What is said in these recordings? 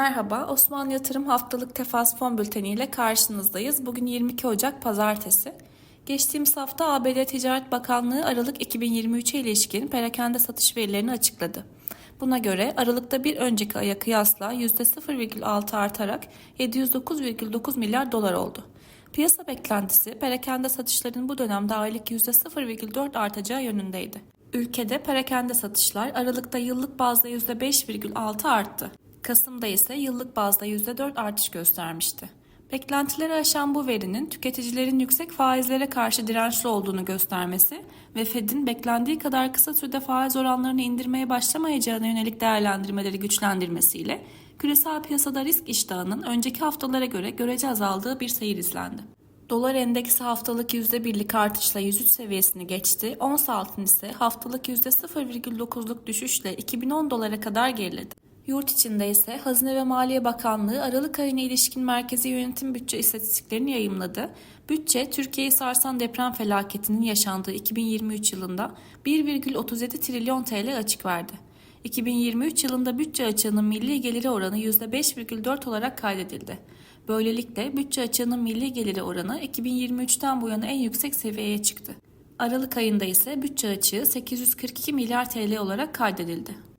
Merhaba, Osmanlı Yatırım Haftalık Tefas Fon Bülteni ile karşınızdayız. Bugün 22 Ocak Pazartesi. Geçtiğimiz hafta ABD Ticaret Bakanlığı Aralık 2023'e ilişkin perakende satış verilerini açıkladı. Buna göre Aralık'ta bir önceki aya kıyasla %0,6 artarak 709,9 milyar dolar oldu. Piyasa beklentisi perakende satışların bu dönemde aylık %0,4 artacağı yönündeydi. Ülkede perakende satışlar Aralık'ta yıllık bazda %5,6 arttı. Kasım'da ise yıllık bazda %4 artış göstermişti. Beklentileri aşan bu verinin tüketicilerin yüksek faizlere karşı dirençli olduğunu göstermesi ve Fed'in beklendiği kadar kısa sürede faiz oranlarını indirmeye başlamayacağına yönelik değerlendirmeleri güçlendirmesiyle küresel piyasada risk iştahının önceki haftalara göre görece azaldığı bir seyir izlendi. Dolar endeksi haftalık %1'lik artışla 103 seviyesini geçti. Ons altın ise haftalık %0,9'luk düşüşle 2010 dolara kadar geriledi. Yurt içinde ise Hazine ve Maliye Bakanlığı Aralık ayına ilişkin merkezi yönetim bütçe istatistiklerini yayımladı. Bütçe, Türkiye'yi sarsan deprem felaketinin yaşandığı 2023 yılında 1,37 trilyon TL açık verdi. 2023 yılında bütçe açığının milli geliri oranı %5,4 olarak kaydedildi. Böylelikle bütçe açığının milli geliri oranı 2023'ten bu yana en yüksek seviyeye çıktı. Aralık ayında ise bütçe açığı 842 milyar TL olarak kaydedildi.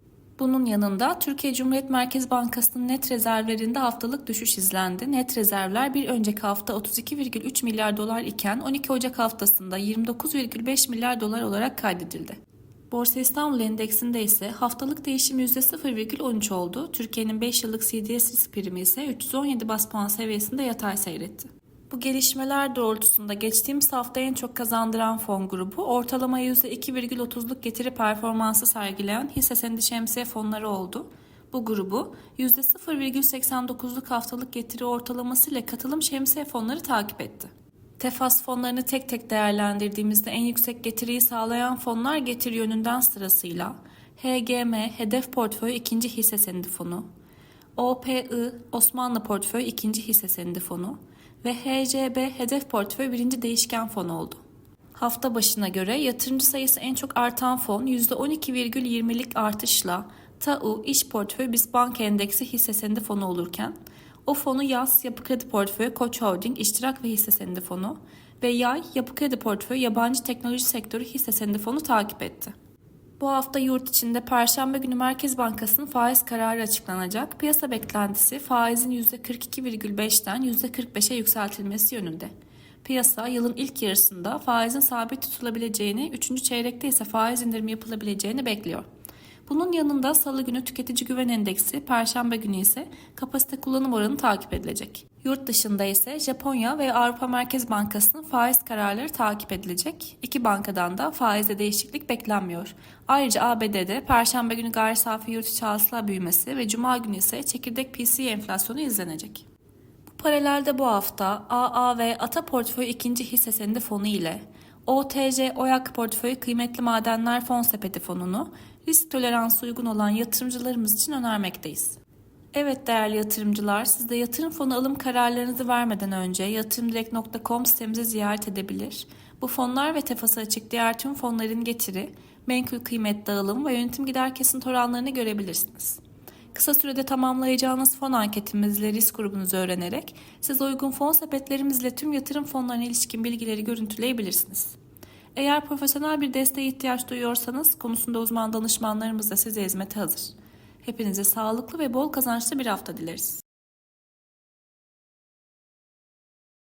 Bunun yanında Türkiye Cumhuriyet Merkez Bankası'nın net rezervlerinde haftalık düşüş izlendi. Net rezervler bir önceki hafta 32,3 milyar dolar iken 12 Ocak haftasında 29,5 milyar dolar olarak kaydedildi. Borsa İstanbul Endeksinde ise haftalık değişim %0,13 oldu. Türkiye'nin 5 yıllık CDS risk primi ise 317 bas puan seviyesinde yatay seyretti. Bu gelişmeler doğrultusunda geçtiğimiz hafta en çok kazandıran fon grubu ortalama %2,30'luk getiri performansı sergileyen hisse senedi şemsiye fonları oldu. Bu grubu %0,89'luk haftalık getiri ortalamasıyla katılım şemsiye fonları takip etti. Tefas fonlarını tek tek değerlendirdiğimizde en yüksek getiriyi sağlayan fonlar getiri yönünden sırasıyla HGM Hedef Portföy 2. Hisse Senedi Fonu, OPI Osmanlı Portföy 2. Hisse Senedi Fonu ve HCB Hedef Portföy 1. Değişken Fonu oldu. Hafta başına göre yatırımcı sayısı en çok artan fon %12,20'lik artışla TAU İş Portföy BIST Banka Endeksi hisse senedi fonu olurken o fonu Yaz Yapı Kredi Portföyü Koç Holding İştirak ve Hisse Senedi Fonu ve Yay Yapı Kredi Portföyü Yabancı Teknoloji Sektörü Hisse Senedi Fonu takip etti. Bu hafta yurt içinde Perşembe günü Merkez Bankası'nın faiz kararı açıklanacak. Piyasa beklentisi faizin %42,5'ten %45'e yükseltilmesi yönünde. Piyasa yılın ilk yarısında faizin sabit tutulabileceğini, 3. çeyrekte ise faiz indirimi yapılabileceğini bekliyor. Bunun yanında salı günü tüketici güven endeksi, perşembe günü ise kapasite kullanım oranı takip edilecek. Yurt dışında ise Japonya ve Avrupa Merkez Bankası'nın faiz kararları takip edilecek. İki bankadan da faizde değişiklik beklenmiyor. Ayrıca ABD'de perşembe günü gayri safi yurt içi hasıla büyümesi ve cuma günü ise çekirdek PCE enflasyonu izlenecek. Bu paralelde bu hafta AA ve Ata Portföy 2. hisse senedi fonu ile OTC OYAK Portföy Kıymetli Madenler Fon Sepeti fonunu risk toleransı uygun olan yatırımcılarımız için önermekteyiz. Evet değerli yatırımcılar, siz de yatırım fonu alım kararlarınızı vermeden önce yatırımdirekt.com sitemizi ziyaret edebilir. Bu fonlar ve tefası açık diğer tüm fonların getiri, menkul kıymet dağılım ve yönetim gider kesinti oranlarını görebilirsiniz. Kısa sürede tamamlayacağınız fon anketimizle risk grubunuzu öğrenerek siz uygun fon sepetlerimizle tüm yatırım fonlarına ilişkin bilgileri görüntüleyebilirsiniz. Eğer profesyonel bir desteğe ihtiyaç duyuyorsanız konusunda uzman danışmanlarımız da size hizmete hazır. Hepinize sağlıklı ve bol kazançlı bir hafta dileriz.